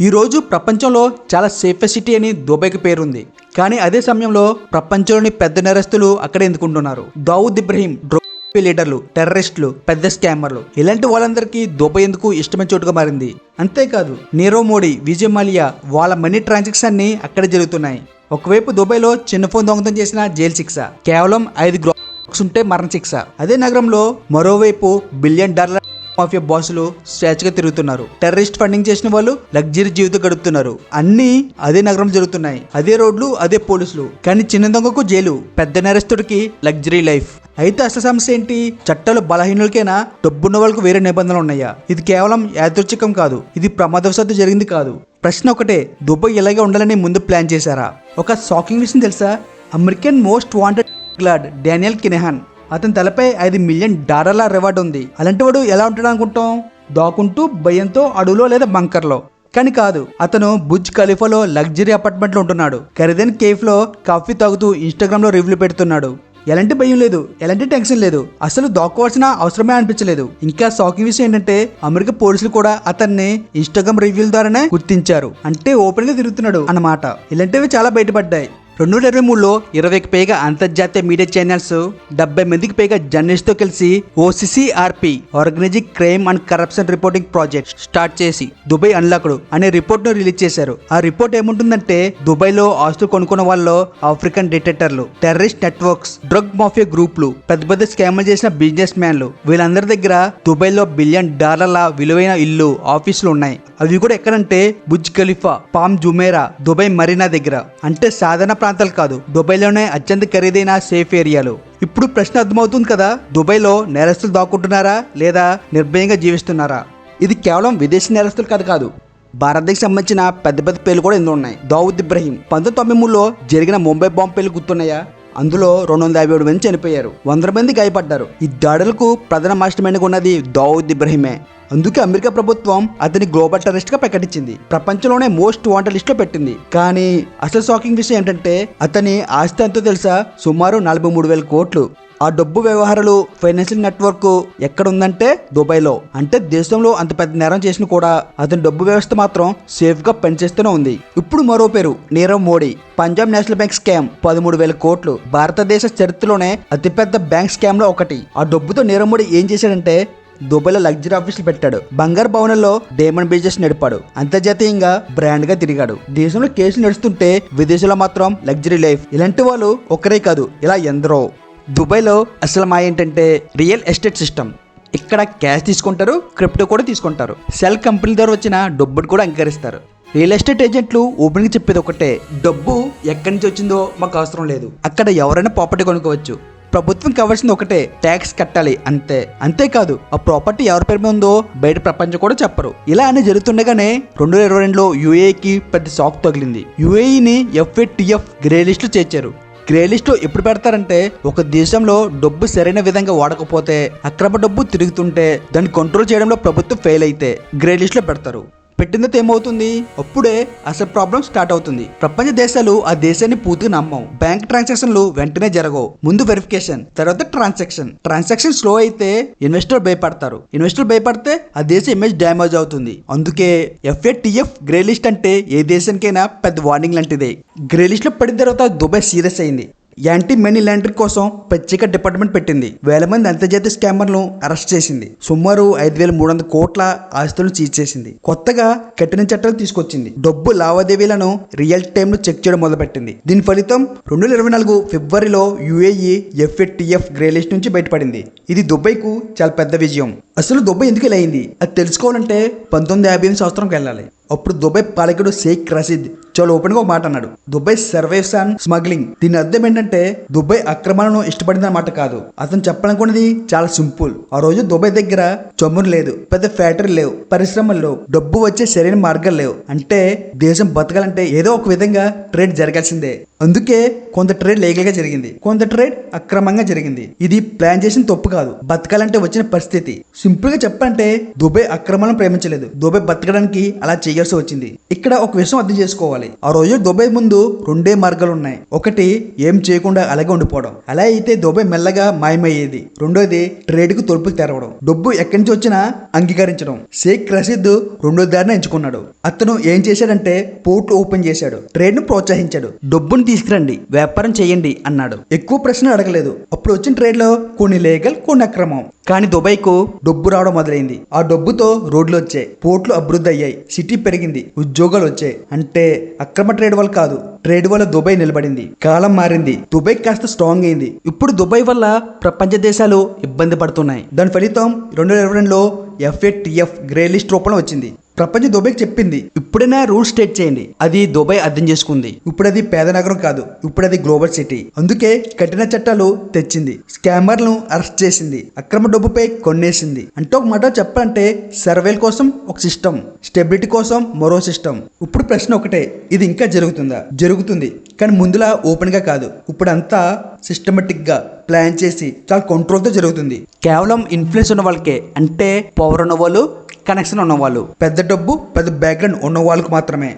ఈ రోజు ప్రపంచంలో చాలా సేఫెస్ట్ సిటీ అని దుబాయ్కి పేరుంది. కానీ అదే సమయంలో ప్రపంచంలోని పెద్ద నేరస్తులు అక్కడే ఎందుకుంటున్నారు? దావుద్ ఇబ్రహీం డ్రోపీ లీడర్లు టెర్రరిస్టులు పెద్ద స్కామర్లు. ఇలాంటి వాళ్ళందరికీ దుబాయ్ ఎందుకు ఇష్టమైన చోటుగా మారింది? అంతేకాదు నీరవ్ మోడీ విజయ్ మాలియా వాళ్ళ మనీ ట్రాన్సాక్షన్ అన్ని అక్కడే జరుగుతున్నాయి. ఒకవైపు దుబాయ్లో చిన్న ఫోన్ దొంగతనం చేసిన జైలు శిక్ష. కేవలం ఐదు గ్రాక్స్ ఉంటే మరణ శిక్ష అదే నగరంలో మరోవైపు బిలియన్ డాలర్ మాఫియా బాసులు స్వేచ్ఛగా తిరుగుతున్నారు. టెర్రరిస్ట్ ఫండింగ్ చేసిన వాళ్ళు లగ్జరీ జీవితం గడుపుతున్నారు. అన్ని అదే నగరం జరుగుతున్నాయి. అదే రోడ్లు అదే పోలీసులు. కానీ చిన్న దొంగకు జైలు. పెద్ద నేరస్తుడికి లగ్జరీ లైఫ్. అయితే అసలు సమస్య ఏంటి? చట్టాలు బలహీనులకైనా? డబ్బున్న వాళ్ళకు వేరే నిబంధనలు ఉన్నాయా? ఇది కేవలం యాదృచ్ఛికం కాదు. ఇది ప్రమాదవశాత్తు జరిగింది కాదు. ప్రశ్న ఒకటే దుబాయ్ ఇలాగే ఉండాలని ముందు ప్లాన్ చేశారా? ఒక షాకింగ్ విషయం తెలుసా? అమెరికన్ మోస్ట్ వాంటెడ్ గ్లాడ్ డానియల్ కినెహాన్. అతని తలపై ఐదు మిలియన్ డాలర్ల రివార్డ్ ఉంది. అలాంటి వాడు ఎలా ఉంటాడు అనుకుంటాం? దాక్కుంటూ భయంతో అడవులో లేదా బంకర్లో. కానీ కాదు అతను బుజ్ ఖలీఫాలో లగ్జరీ అపార్ట్మెంట్లో ఉంటున్నాడు. ఖరీదైన కేఫ్లో కాఫీ తాగుతూ ఇన్స్టాగ్రామ్లో రివ్యూలు పెడుతున్నాడు. ఎలాంటి భయం లేదు ఎలాంటి టెన్షన్ లేదు. అసలు దాక్కోవాల్సిన అవసరమే అనిపించలేదు. ఇంకా షాకింగ్ విషయం ఏంటంటే అమెరికా పోలీసులు కూడా అతన్ని ఇన్స్టాగ్రామ్ రివ్యూల ద్వారానే గుర్తించారు. అంటే ఓపెన్గా తిరుగుతున్నాడు అన్నమాట. ఇలాంటివి చాలా బయటపడ్డాయి. రెండు వేల ఇరవై మూడులో ఇరవైకి పైగా అంతర్జాతీయ మీడియా ఛానల్స్ డెబ్బై మందికి పైగా జర్నలిస్ట్తో కలిసి OCCRP organising crime and corruption reporting project start చేసి దుబాయ్ అన్లాక్డ్ అనే రిపోర్ట్ను రిలీజ్ చేశారు. ఆ రిపోర్ట్ ఏముంటుందంటే దుబాయ్లో ఆస్తులు కొనుక్కున్న వాళ్ళు African detectors terrorist networks drug mafia గ్రూప్లు పెద్ద పెద్ద స్కామ్లు చేసిన బిజినెస్ మ్యాన్లు. వీళ్ళందరి దగ్గర దుబాయ్లో బిలియన్ డాలర్ల విలువైన ఇల్లు ఆఫీసులు ఉన్నాయి. అవి కూడా ఎక్కడంటే Burj Khalifa Palm Jumeirah Dubai Marina దగ్గర. అంటే సాధారణ ప్రాంతాలు కాదు. దుబాయ్లోనే అత్యంత ఖరీదైన సేఫ్ ఏరియాలు. ఇప్పుడు ప్రశ్న అర్థమవుతుంది కదా దుబాయ్లో నేరస్తులు దాక్కుంటున్నారా లేదా నిర్భయంగా జీవిస్తున్నారా? ఇది కేవలం విదేశీ నేరస్తులు కాదు కాదు. భారతదేశం సంబంధించిన పెద్ద పెద్ద పేర్లు కూడా ఎన్నో ఉన్నాయి. దావుద్ ఇబ్రహీం. పంతొమ్మిది తొంభై మూడులో జరిగిన ముంబై బాంబు పేర్లు గుర్తున్నాయా? అందులో రెండు వందల యాభై ఏడు మంది చనిపోయారు. వందల మంది గాయపడ్డారు. ఈ దాడులకు ప్రధాన మాస్టర్ మైండ్గా ఉన్నది దావుద్ ఇబ్రహీమే. అందుకే అమెరికా ప్రభుత్వం అతని గ్లోబల్ టెర్రరిస్ట్గా ప్రకటించింది. ప్రపంచంలోనే మోస్ట్ వాంటెడ్ లిస్ట్లో పెట్టింది. కానీ అసలు షాకింగ్ విషయం ఏంటంటే అతని ఆస్తి ఎంతో తెలుసా? సుమారు నలభై మూడు వేల కోట్లు. ఆ డబ్బు వ్యవహారాలు ఫైనాన్షియల్ నెట్వర్క్ ఎక్కడ ఉందంటే దుబాయ్లో. అంటే దేశంలో అంత పెద్ద నేరం చేసిన కూడా అతని డబ్బు వ్యవస్థ మాత్రం సేఫ్గా పనిచేస్తూనే ఉంది. ఇప్పుడు మరో పేరు Nirav Modi. Punjab national bank scam పదమూడు వేల కోట్లు. భారతదేశ చరిత్రలోనే అతిపెద్ద బ్యాంక్ స్కామ్లో ఒకటి. ఆ డబ్బుతో నీరవ్ మోడీ ఏం చేశాడంటే దుబాయ్లో లగ్జరీ ఆఫీసులు పెట్టాడు. బంగారు భవనంలో డైమండ్ బిజినెస్ నడిపాడు. అంతర్జాతీయంగా బ్రాండ్గా తిరిగాడు. దేశంలో కేసులు నడుస్తుంటే విదేశంలో మాత్రం లగ్జరీ లైఫ్. ఇలాంటి వాళ్ళు ఒకరే కాదు ఇలా ఎందరో. దుబాయ్లో అసలు మా ఏంటంటే రియల్ ఎస్టేట్ సిస్టమ్. ఇక్కడ క్యాష్ తీసుకుంటారు క్రిప్టో కూడా తీసుకుంటారు. సెల్ కంపెనీ ద్వారా వచ్చిన డబ్బును కూడా అంగీకరిస్తారు. రియల్ ఎస్టేట్ ఏజెంట్లు ఓపెన్గా చెప్పేది ఒకటే డబ్బు ఎక్కడి నుంచి వచ్చిందో మాకు అవసరం లేదు. అక్కడ ఎవరైనా ప్రాపర్టీ కొనుక్కోవచ్చు. ప్రభుత్వం కావాల్సింది ఒకటే ట్యాక్స్ కట్టాలి అంతే. అంతేకాదు ఆ ప్రాపర్టీ ఎవరి పేరు మీద ఉందో బయట ప్రపంచం కూడా చెప్పరు. ఇలా అని జరుగుతుండగానే రెండు వేల ఇరవై రెండులో యుఏకి పెద్ద షాక్ తగిలింది. యూఏఈని ఎఫ్ఏటిఎఫ్ గ్రే లిస్టు చేర్చారు. గ్రే లిస్ట్ ఎప్పుడు పెడతారంటే ఒక దేశంలో డబ్బు సరైన విధంగా వాడకపోతే అక్రమ డబ్బు తిరుగుతుంటే దాన్ని కంట్రోల్ చేయడంలో ప్రభుత్వం ఫెయిల్ అయితే గ్రే లిస్ట్లో పెడతారు. పెట్టిందతో ఏమవుతుంది? అప్పుడే అసలు ప్రాబ్లం స్టార్ట్ అవుతుంది. ప్రపంచ దేశాలు ఆ దేశాన్ని పూర్తిగా నమ్మవు. బ్యాంక్ ట్రాన్సాక్షన్లు వెంటనే జరగవు. ముందు వెరిఫికేషన్ తర్వాత ట్రాన్సాక్షన్ ట్రాన్సాక్షన్ స్లో అయితే ఇన్వెస్టర్ భయపడతారు. ఇన్వెస్టర్ భయపడితే ఆ దేశ ఇమేజ్ డ్యామేజ్ అవుతుంది. అందుకే ఎఫ్ఏటిఎఫ్ గ్రే లిస్ట్ అంటే ఏ దేశానికైనా పెద్ద వార్నింగ్ లాంటిదే. గ్రే లిస్ట్లో పడిన తర్వాత దుబాయ్ సీరియస్ అయింది. యాంటీ మనీ లాండరింగ్ కోసం ప్రత్యేక డిపార్ట్మెంట్ పెట్టింది. వేల మంది అంతర్జాతీయ స్కామర్లను అరెస్ట్ చేసింది. సుమారు ఐదు వేల మూడు వందల కోట్ల ఆస్తులను సీజ్ చేసింది. కొత్తగా కఠిన చట్టాలు తీసుకొచ్చింది. డబ్బు లావాదేవీలను రియల్ టైమ్లో చెక్ చేయడం మొదలుపెట్టింది. దీని ఫలితం రెండు వేల ఇరవై నాలుగు ఫిబ్రవరిలో యుఏఈ ఎఫ్ఏటిఎఫ్ గ్రే లిస్ట్ నుంచి బయటపడింది. ఇది దుబాయ్కు చాలా పెద్ద విజయం. అసలు దుబాయ్ ఎందుకు ఇలా అయింది అది తెలుసుకోవాలంటే పంతొమ్మిది యాభై ఎనిమిది సంవత్సరంకి వెళ్ళాలి. అప్పుడు దుబాయ్ పాలకుడు షేక్ రషీద్ చాలా ఓపెన్గా ఒక మాట అన్నాడు. Dubai survives and smuggling. దీని అర్థం ఏంటంటే దుబాయ్ అక్రమాలను ఇష్టపడిందన్నమాట కాదు. అతను చెప్పాలనుకున్నది చాలా సింపుల్. ఆ రోజు దుబాయ్ దగ్గర చమురు లేదు పెద్ద ఫ్యాక్టరీ లేవు పరిశ్రమలు లేవు డబ్బు వచ్చే సరైన మార్గాలు లేవు. అంటే దేశం బతకాలంటే ఏదో ఒక విధంగా ట్రేడ్ జరగాల్సిందే. అందుకే కొంత ట్రేడ్ లీగల్గా జరిగింది. కొంత ట్రేడ్ అక్రమంగా జరిగింది. ఇది ప్లాన్ చేసిన తప్పు కాదు. బతకాలంటే వచ్చిన పరిస్థితి. సింపుల్గా చెప్పంటే దుబాయ్ అక్రమాలను ప్రేమించలేదు. దుబాయ్ బతకడానికి అలా చేయాల్సి వచ్చింది. ఇక్కడ ఒక విషయం అర్థం చేసుకోవాలి. ఆ రోజు దుబాయ్ ముందు రెండే మార్గాలు ఉన్నాయి. ఒకటి ఏం చేయకుండా అలాగే ఉండిపోవడం. అలా అయితే దుబాయ్ మెల్లగా మాయమయ్యేది. రెండోది ట్రేడ్కు తలుపులు తెరవడం. డబ్బు ఎక్కడి నుంచి వచ్చినా అంగీకరించడం. షేక్ రషీద్ రెండో దారిని ఎంచుకున్నాడు. అతను ఏం చేశాడంటే పోర్ట్ ఓపెన్ చేశాడు. ట్రేడ్ను ప్రోత్సహించాడు. డబ్బును తీసుకురండి వ్యాపారం చేయండి అన్నాడు. ఎక్కువ ప్రశ్న అడగలేదు. అప్పుడు వచ్చిన ట్రేడ్లో కొన్ని లీగల్ కొన్ని అక్రమం. కానీ దుబాయ్కు డబ్బు రావడం మొదలైంది. ఆ డబ్బుతో రోడ్లు వచ్చాయి పోర్ట్లు అభివృద్ధి అయ్యాయి సిటీ పెరిగింది ఉద్యోగాలు వచ్చాయి. అంటే అక్రమ ట్రేడ్ వల్ల కాదు ట్రేడ్ వల్ల దుబాయ్ నిలబడింది. కాలం మారింది దుబాయ్ కాస్త స్ట్రాంగ్ అయింది. ఇప్పుడు దుబాయ్ వల్ల ప్రపంచ దేశాలు ఇబ్బంది పడుతున్నాయి. దాని ఫలితం రెండు వేల ఇరవై రెండులో ఎఫ్ఏటిఎఫ్ గ్రే లిస్ట్ రూపంలో వచ్చింది. ప్రపంచ దుబాయ్కి చెప్పింది. ఇప్పుడైనా రూల్ స్టేట్ చేయండి. అది దుబాయ్ అర్థం చేసుకుంది. ఇప్పుడు అది పేద నగరం కాదు. ఇప్పుడు అది గ్లోబల్ సిటీ. అందుకే కఠిన చట్టాలు తెచ్చింది. స్కామర్లను అరెస్ట్ చేసింది. అక్రమ డబ్బుపై కొన్నేసింది. అంటే ఒక మాట చెప్పాలంటే సర్వేల కోసం ఒక సిస్టమ్. స్టెబిలిటీ కోసం మరో సిస్టమ్. ఇప్పుడు ప్రశ్న ఒకటే. ఇది ఇంకా జరుగుతుందా? జరుగుతుంది. కానీ ముందులా ఓపెన్గా కాదు. ఇప్పుడంతా సిస్టమేటిక్గా సిస్టమేటిక్గా ప్లాన్ చేసి చాలా కంట్రోల్తో జరుగుతుంది. కేవలం ఇన్ఫ్లుయెన్స్ ఉన్న వాళ్ళకే అంటే పవర్ ఉన్న వాళ్ళు కనెక్షన్ ఉన్నవాళ్ళు. పెద్ద డబ్బు పెద్ద బ్యాక్గ్రౌండ్ ఉన్న వాళ్ళకు మాత్రమే.